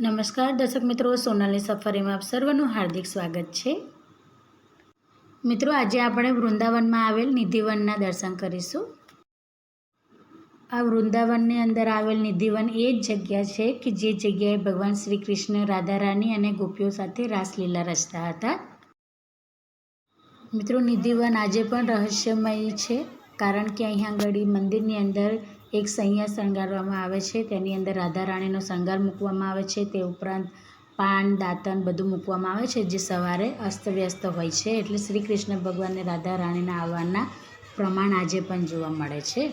નમસ્કાર દર્શક મિત્રો, સોનાલી સફારીમાં આપ સર્વનું હાર્દિક સ્વાગત છે. મિત્રો, આજે આપણે વૃંદાવનમાં આવેલ નિધિવનના દર્શન કરીશું. આ વૃંદાવનની અંદર આવેલ નિધિવન એ જ જગ્યા છે કે જે જગ્યાએ ભગવાન શ્રી કૃષ્ણ રાધારાણી અને ગોપીઓ સાથે રાસલીલા રચતા હતા. મિત્રો, નિધિવન આજે પણ રહસ્યમય છે, કારણ કે અહીંયા આગળ મંદિરની અંદર એક સૈયા શણગારવામાં આવે છે. તેની અંદર રાધા રાણીનો શણગાર મૂકવામાં આવે છે. તે ઉપરાંત પાન દાંતન બધું મૂકવામાં આવે છે, જે સવારે અસ્તવ્યસ્ત હોય છે. એટલે શ્રી કૃષ્ણ ભગવાનને રાધા રાણીના આવવાના પ્રમાણ આજે પણ જોવા મળે છે.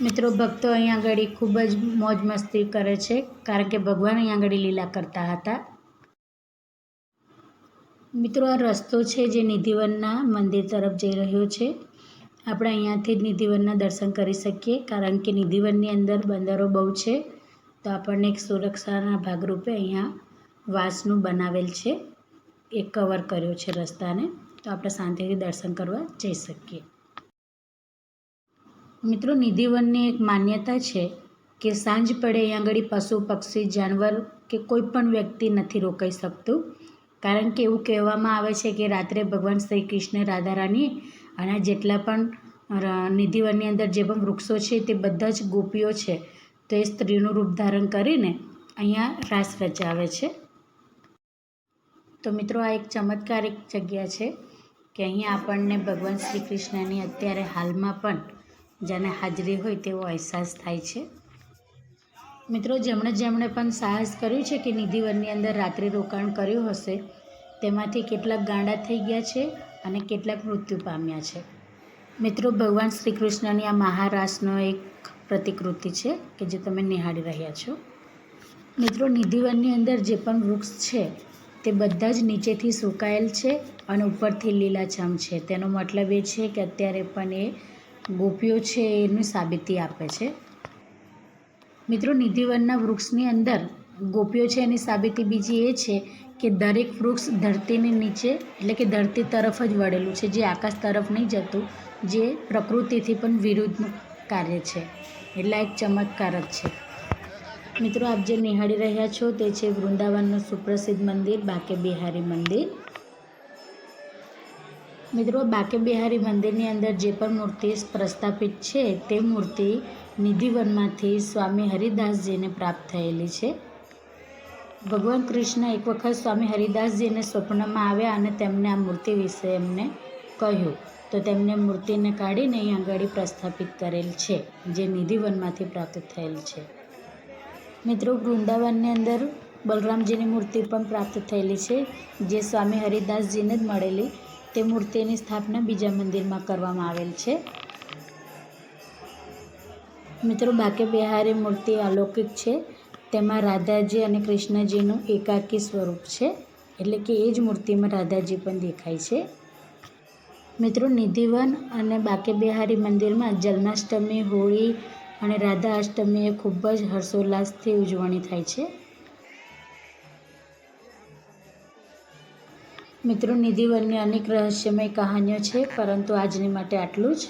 મિત્રો, ભક્તો અહીંયા આગળ ખૂબ જ મોજ મસ્તી કરે છે, કારણ કે ભગવાન અહીંયા આગળ લીલા કરતા હતા. મિત્રો, આ રસ્તો છે જે નિધિવનના મંદિર તરફ જઈ રહ્યો છે. આપણે અહીંયાથી જ નિધિવનના દર્શન કરી શકીએ, કારણ કે નિધિવનની અંદર બંદરો બહુ છે. તો આપણને એક સુરક્ષાના ભાગરૂપે અહીંયા વાંસનું બનાવેલ છે, એક કવર કર્યો છે રસ્તાને. તો આપણે શાંતિથી દર્શન કરવા જઈ શકીએ. મિત્રો, નિધિવનની એક માન્યતા છે કે સાંજ પડે અહીંયા આગળ પશુ, પક્ષી, જાનવર કે કોઈ પણ વ્યક્તિ નથી રોકાઈ શકતું. કારણ કે એવું કહેવામાં આવે છે કે રાત્રે ભગવાન શ્રી કૃષ્ણ રાધા રાણી અને જેટલા પણ નિધિવનની અંદર જે પણ વૃક્ષો છે તે બધા જ ગોપીઓ છે, તો એ સ્ત્રીનું રૂપ ધારણ કરીને અહીંયા રાસ રચાવે છે. તો મિત્રો આ એક ચમત્કારિક જગ્યા છે કે અહીંયા આપણને ભગવાન શ્રી કૃષ્ણની અત્યારે હાલમાં પણ, જેને હાજરી હોય તેવો અહેસાસ થાય છે. મિત્રો, જેમણે જેમણે પણ સાહસ કર્યું છે કે નિધિવનની અંદર રાત્રિ રોકાણ કર્યું હશે, તેમાંથી કેટલાક ગાંડા થઈ ગયા છે અને કેટલાક મૃત્યુ પામ્યા છે. મિત્રો, ભગવાન શ્રી કૃષ્ણની આ મહારાસનો એક પ્રતિકૃતિ છે કે જે તમે નિહાળી રહ્યા છો. મિત્રો, નિધિવનની અંદર જે પણ વૃક્ષ છે, તે બધા જ નીચેથી સુકાયેલ છે અને ઉપરથી લીલાછમ છે. તેનો મતલબ એ છે કે અત્યારે પણ એ ગોપીઓ છે એની સાબિતી આપે છે. મિત્રો, નિધિવનના વૃક્ષની અંદર ગોપીઓ છે એની સાબિતી બીજી એ છે કે દરેક વૃક્ષ ધરતીની નીચે, એટલે કે ધરતી તરફ જ વળેલું છે, જે આકાશ તરફ નહીં જતું, જે પ્રકૃતિથી પણ વિરુદ્ધનું કાર્ય છે. એટલે એક ચમત્કાર જ છે. મિત્રો, આપ જે નિહાળી રહ્યા છો તે છે વૃંદાવનનું સુપ્રસિદ્ધ મંદિર, બાકે બિહારી મંદિર. મિત્રો બાકે બિહારી મંદિરની અંદર જે પણ મૂર્તિ પ્રસ્થાપિત છે, તે મૂર્તિ નિધિવનમાંથી સ્વામી હરિદાસજીને પ્રાપ્ત થયેલી છે. ભગવાન કૃષ્ણ એક વખત સ્વામી હરિદાસજીને સ્વપ્નમાં આવ્યા અને તેમને આ મૂર્તિ વિશે એમને કહ્યું. તો તેમને મૂર્તિને કાઢીને અહીં આગળ પ્રસ્થાપિત કરેલ છે, જે નિધિવનમાંથી પ્રાપ્ત થયેલ છે. મિત્રો, વૃંદાવનની અંદર બલરામજીની મૂર્તિ પણ પ્રાપ્ત થયેલી છે, જે સ્વામી હરિદાસજીને જ મળેલી તે મૂર્તિની સ્થાપના બીજા મંદિરમાં કરવામાં આવેલ છે. મિત્રો, બાકે બિહારી મૂર્તિ અલૌકિક છે. તેમાં રાધાજી અને કૃષ્ણજીનું એકાકી સ્વરૂપ છે. એટલે કે એ જ મૂર્તિમાં રાધાજી પણ દેખાય છે. મિત્રો, નિધિવન અને બાકે બિહારી મંદિરમાં જન્માષ્ટમી, હોળી અને રાધા અષ્ટમી એ ખૂબ જ હર્ષોલ્લાસથી ઉજવણી થાય છે. મિત્રો નિધિવનની અનેક રહસ્યમય કહાનીઓ છે, પરંતુ આજની માટે આટલું જ.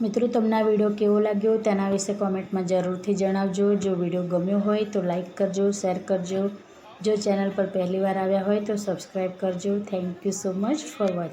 મિત્રો, તમને આ વીડિયો કેવો લાગ્યો તેના વિશે કોમેન્ટમાં જરૂરથી જણાવજો. જો વીડિયો ગમ્યો હોય તો લાઈક કરજો, શેર કરજો. જો ચેનલ પર પહેલીવાર આવ્યા હોય તો સબસ્ક્રાઈબ કરજો. Thank you so much for watching.